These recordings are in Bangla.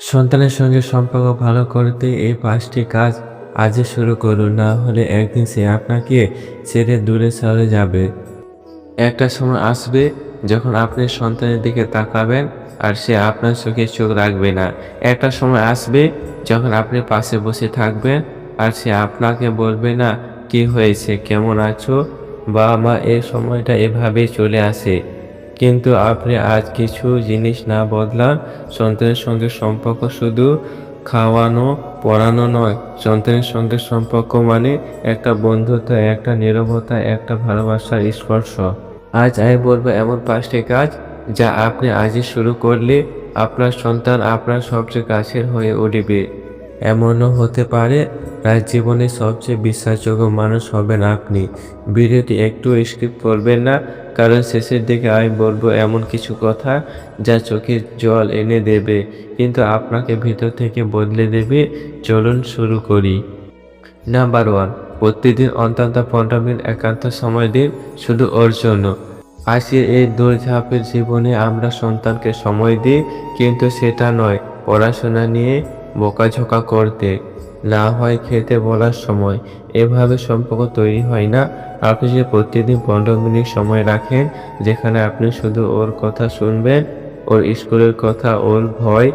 সন্তানের সঙ্গে সম্পর্ক ভালো করতে এই পাঁচটি কাজ আজই শুরু করুন। না হলে একদিন সে আপনাকে ছেড়ে দূরে সরে যাবে। একটা সময় আসবে যখন আপনি সন্তানের দিকে তাকাবেন আর সে আপনার চোখে চোখ রাখবে না। একটা সময় আসবে যখন আপনি পাশে বসে থাকবেন আর সে আপনাকে বলবে, না, কি হয়েছে? কেমন আছো? বাবা মা এই সময়টা এভাবেই চলে আসে। কিন্তু আপনি আজ কিছু জিনিস না বদলান। সন্তানের সঙ্গে সম্পর্ক শুধু খাওয়ানো, পড়ানো নয়। সন্তানের সঙ্গে সম্পর্ক মানে একটা বন্ধুত্ব, একটা নীরবতা, একটা ভালোবাসার স্পর্শ। আজ আমি বলব এমন পাঁচটি কাজ যা আপনি আজই শুরু করলে আপনার সন্তান আপনার সবচেয়ে কাছের হয়ে উঠবে। এমনও হতে পারে তার জীবনে সবচেয়ে বিশ্বাসযোগ্য মানুষ হবেন আপনি। ভিডিওটি একটু স্কিপ করবেন না, কারণ শেষের দিকে আমি বলব এমন কিছু কথা যা চোখে জল এনে দেবে, কিন্তু আপনাকে ভিতর থেকে বদলে দেবে। চলুন শুরু করি। নাম্বার ওয়ান, প্রতিদিন অন্তত পনেরো মিনিট একান্ত সময় দিন শুধু ওর জন্য। আজকের এই দৌড়ঝাঁপের জীবনে আমরা সন্তানকে সময় দিই, কিন্তু সেটা নয়, পড়াশোনা নিয়ে বোকাঝোকা করতে না হয় খেতে বলার সময় এভাবে সম্পর্ক তৈরি হয় না। আপনি যে প্রতিদিন পনেরো মিনিট সময় রাখেন, যেখানে আপনি শুধু ওর কথা শুনবেন, ওর স্কুলের কথা, ওর ভয়,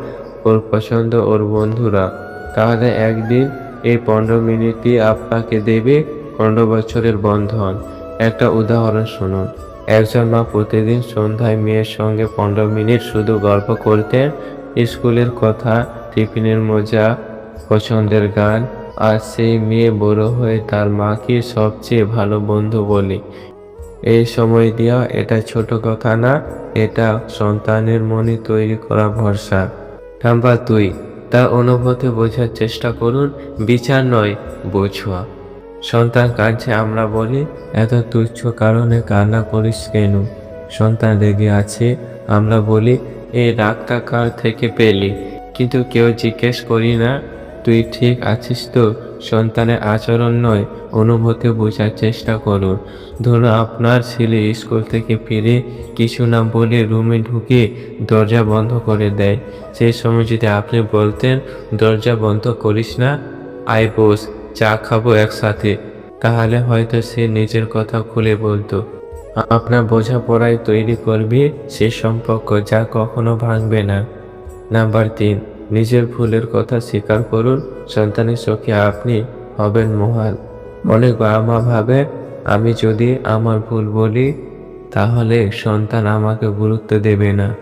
ওর পছন্দ, ওর বন্ধুরা, তাহলে একদিন এই পনেরো মিনিটই আপনাকে দেবে পনেরো বছরের বন্ধন। একটা উদাহরণ শুনুন। একজন মা প্রতিদিন সন্ধ্যায় মেয়ের সঙ্গে পনেরো মিনিট শুধু গল্প করতেন, স্কুলের কথা টিফিনের মজা, পছন্দের গান, আর সেই মেয়ে বড় হয়ে তার মাকে সবচেয়ে ভালো বন্ধু বলে। এই সময় দেওয়া এটা ছোট কথা না, এটা সন্তানের মনে তৈরি করা ভরসা। নাম্বার দুই তার অনুভূতি বোঝার চেষ্টা করুন, বিচার নয় বোঝা সন্তান কাঁদছে আমরা বলি, এত তুচ্ছ কারণে কান্না করিস কেন? সন্তান রেগে আছে, আমরা বলি এই রাগটা কার থেকে পেলি? কিন্তু কেউ জিজ্ঞেস করি না, তুই ঠিক আছিস তো? সন্তানের আচরণ নয়, অনুভূতি বোঝার চেষ্টা করুন। ধরুন আপনার ছেলে স্কুল থেকে ফিরে কিছু না বলে রুমে ঢুকে দরজা বন্ধ করে দেয়। সেই সময় যদি আপনি বলতেন, দরজা বন্ধ করিস না আই বস, চা খাব একসাথে। তাহলে হয়তো সে নিজের কথা খুলে বলতো। আপনার বোঝাপড়ায় তৈরি করবে, সে সম্পর্ক যা কখনো ভাঙবে না। নাম্বার তিন, নিজের ভুলের কথা স্বীকার করুন। সন্তানের চোখে আপনি হবেন মহান। অনেক বাবা মা ভাবে, আমি যদি আমার ভুল বলি, তাহলে সন্তান আমাকে গুরুত্ব দেবে না।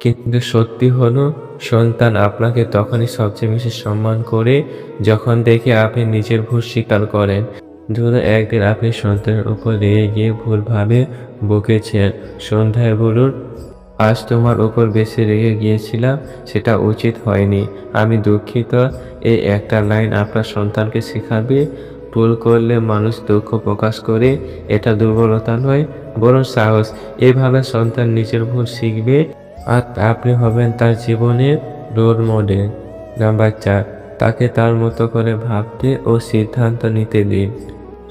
কিন্তু সত্যি হলো, সন্তান আপনাকে তখনই সবচেয়ে বেশি সম্মান করে যখন দেখে আপনি নিজের ভুল স্বীকার করেন। ধরুন একদিন আপনি সন্তানের উপর রেগে গিয়ে ভুলভাবে বকেছেন। সন্ধ্যায় বলুন আজ তোমার উপর বেশি রেগে গিয়েছিলাম, সেটা উচিত হয়নি। আমি দুঃখিত, এই একটা লাইন আপনার সন্তানকে শেখাবে। ভুল করলে মানুষ দুঃখ প্রকাশ করে, এটা দুর্বলতা নয়, বরং সাহস। এভাবে সন্তান নিজের ভুল শিখবে, আর আপনি হবেন তার জীবনের রোল মডেল। নাম্বার চার, তাকে তার মতো করে ভাবতে ও সিদ্ধান্ত নিতে দিন।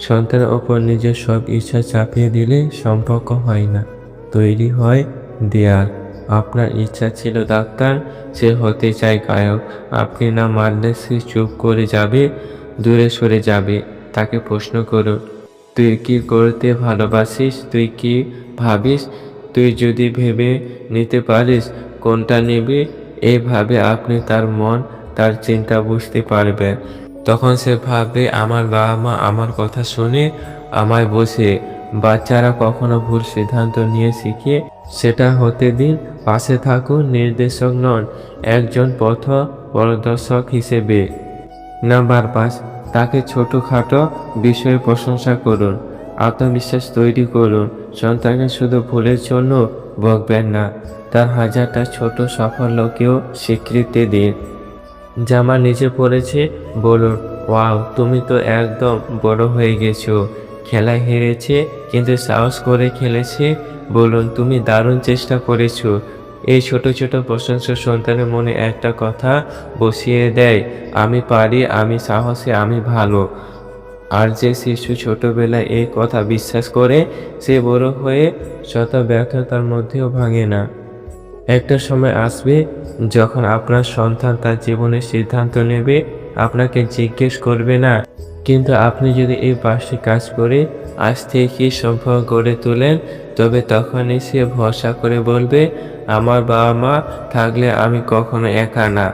সন্তানের ওপর নিজের সব ইচ্ছা চাপিয়ে দিলে সম্পর্ক হয় না, তৈরি হয় দেয়াল। আপনার ইচ্ছা ছিল ডাক্তার, সে হতে চায় গায়ক। আপনি না মারলে সে চুপ করে যাবে, দূরে সরে যাবে। তাকে প্রশ্ন করুন, তুই কি করতে ভালোবাসিস? তুই কি ভাবিস? তুই যদি ভেবে নিতে পারিস কোনটা নিবি? এইভাবে আপনি তার মন, তার চিন্তা বুঝতে পারবেন। তখন সে ভাবে আমার বাবা মা আমার কথা শুনে আমায় বসে বাচ্চারা কখনো ভুল সিদ্ধান্ত নিয়ে শিখে সেটা হতে দিন, পাশে থাকুন নির্দেশক নন, একজন পথ পরদর্শক হিসেবে। নাম্বার পাঁচ, তাকে ছোটোখাটো বিষয়ে প্রশংসা করুন, আত্মবিশ্বাস তৈরি করুন, সন্তানকে শুধু ভুলের জন্য বকবেন না, তার হাজারটা ছোট সাফল্যকেও স্বীকৃতি দিন। জামা নিচে পড়েছে, বলুন, ওয়াও, তুমি তো একদম বড় হয়ে গেছো। খেলায় হেরেছে, কিন্তু সাহস করে খেলেছে বলুন, তুমি দারুণ চেষ্টা করেছ। এই ছোট ছোট প্রশংসা সন্তানের মনে একটা কথা বসিয়ে দেয়, আমি পারি, আমি সাহসী, আমি ভালো। আর যে শিশু ছোটবেলায় এই কথা বিশ্বাস করে, সে বড় হয়ে শত ব্যর্থতার মধ্যেও ভাঙে না। একটা সময় আসবে যখন আপনার সন্তান তার জীবনের সিদ্ধান্ত নেবে, আপনাকে জিজ্ঞেস করবে না, কিন্তু আপনি যদি এই পাশে কাজ করে আজ থেকে সম্পর্ক গড়ে তোলেন তবে তখনই সে ভরসা করে বলবে, আমার বাবা মা থাকলে আমি কখনো একা না।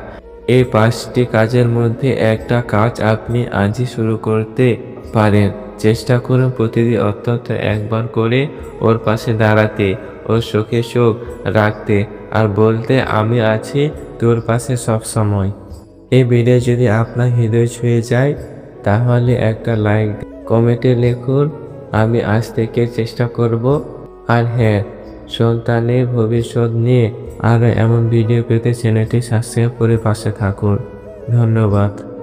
এই পাঁচটি কাজের মধ্যে একটা কাজ আপনি আজই শুরু করতে পারেন। চেষ্টা করুন প্রতিদিন অত্যন্ত একবার করে ওর পাশে দাঁড়াতে, ওর চোখে চোখ রাখতে আর বলতে, আমি আছি তোর পাশে সব সময়। এই ভিডিও যদি আপনার হৃদয় ছুঁয়ে যায়, তাহলে একটা লাইক কমেন্টে লিখুন, আমি আজ থেকে চেষ্টা করব আর হ্যাঁ সন্তানের ভবিষ্যৎ নিয়ে আরও এমন ভিডিও পেতে চ্যানেলটি সাবস্ক্রাইব করে পাশে থাকুন। ধন্যবাদ।